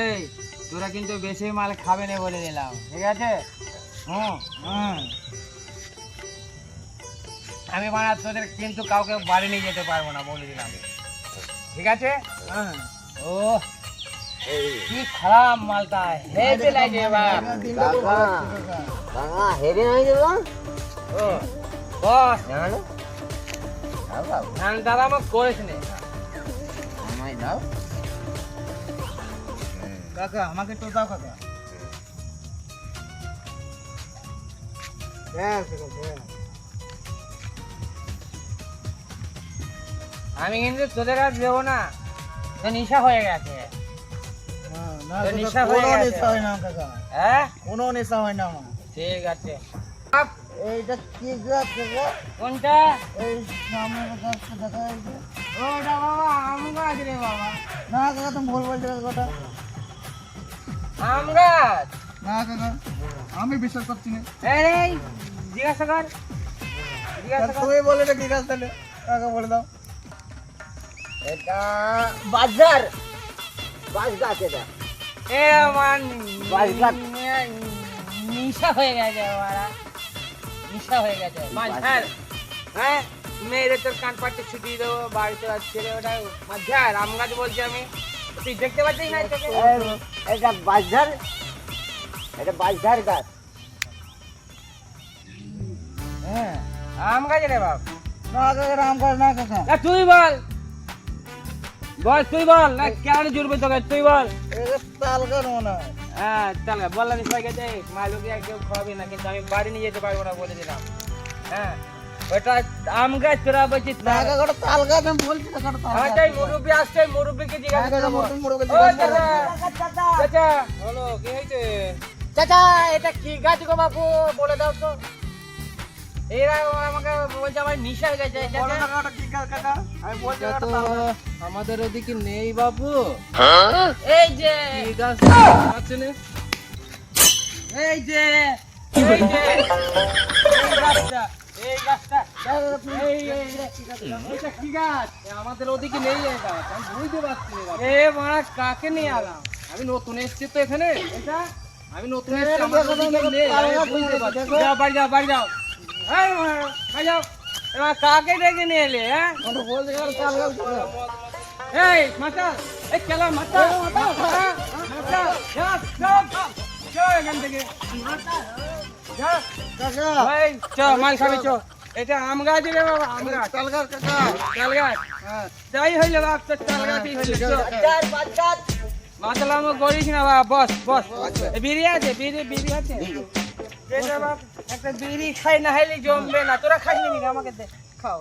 এই তোরা কিন্তু বেশি মাল খাবে না বলে দিলাম ঠিক আছে? হুম আমি মানে তোদের কিন্তু কাউকে বাড়ি নিয়ে যেতে পারব না বলে দিলাম। ঠিক আছে? হ্যাঁ ও কি খারাপ মালটা হেভি লাগে বাপ কাকা কাকা হেভি নাই দেব ও বস। জানো দাদা আমাকে নে। আমায় দাও। কাকা আমাকে তো দাও কাকা। আমি কিন্তু তোদের কাছে দেবো না। তো নিশা হয়ে গেছে। নিশা হয়ে গেছে। হ্যাঁ কোনো নেশা হয় না ঠিক আছে। এইটা কি গাছ কাকা কোনটা? এই সামনে গাছটা দেখা যাচ্ছে। ওটা বাবা আম গাছ রে বাবা। না কাকা তুমি ভুল বলছো কাকাটা আম গাছ। না কাকা আমি বিশ্বাস করছি না। এই জিজ্ঞাসা কর। তুমি বলে তাহলে? কাকা বলে দাও। এটা বাজার এটা। এ আমার বাস গাছ। নিশা হয়ে গেছে বাবা নিশা হয়ে গেছে। মাঝার হ্যাঁ মেয়েরে তোর কান পাটে ছুটি দেবো বাড়িতে ছেড়ে ওটা মাঝার আম গাছ বলছি আমি। তুই দেখতে পাচ্ছিস না এটা বাজার এটা বাজার গাছ। হ্যাঁ আম গাছ রে বাপ। না কাকা রাম গাছ না কাকা তুই বল। বল তুই বল। না কেন জুড়বে তোকে? তুই বল। তাল মনে হয়। তাহলে বললাম সবাইকে যে মালুকে কেউ খাওয়াবি না কিন্তু আমি বাড়ি নিয়ে যেতে পারব না বলে দিলাম। হ্যাঁ। ওটা আম গাছ তোরা বলছিস না? না কাকাটা তাল গাছ আমি বলছি কাকাটা তাল হ্যাঁ গাছ। আসছে জিজ্ঞাসা করব। চাচা। চাচা বলো কি চাচা এটা কি গাছ গো বাবু বলে দাও তো। এরা আমাকে বলছে আমার নিশা হয়ে গেছে বলো কাকাটা কি গাছ কাকা আমি বলছি কাকাটা তাল গাছ। আমাদের ওদিকে নেই বাবু এই যে। কি গাছ আছে না? এই যে এই যে। এই গাছটা। আমাদের ওদিকে নেই আমি বুঝতে পারছি এ মারা কাকে নিয়ে আলাম আমি নতুন এসেছি তো এখানে। এটা? আমি নতুন এসেছি আমাদের ওদিকে নেই বুঝতে পারছি যাও বাড়ি যাও বাড়ি যাও। এই বাড়ি যাও। এবার কাকে ডেকে নিয়ে এলে হ্যাঁ? তাল এই মাতা এই খেলা মাতা মাতা মাতা যা যা যা এখান থেকে। যা কাকা চ মাল খাবি চ। এটা আম গাছ রে বাবা আম গাছ। তাল গাছ কাকা। তাল গাছ। যাই হইলে বাপ তো তাল গাছই হইলে চ। বাজার বাজার মাতলাম করিস না বাবা বস বস। বিড়ি আছে বিড়ি বিড়ি আছে? একটা বিড়ি খাই না হইলে জমবে না। তোরা খাই আমাকে দে খাও।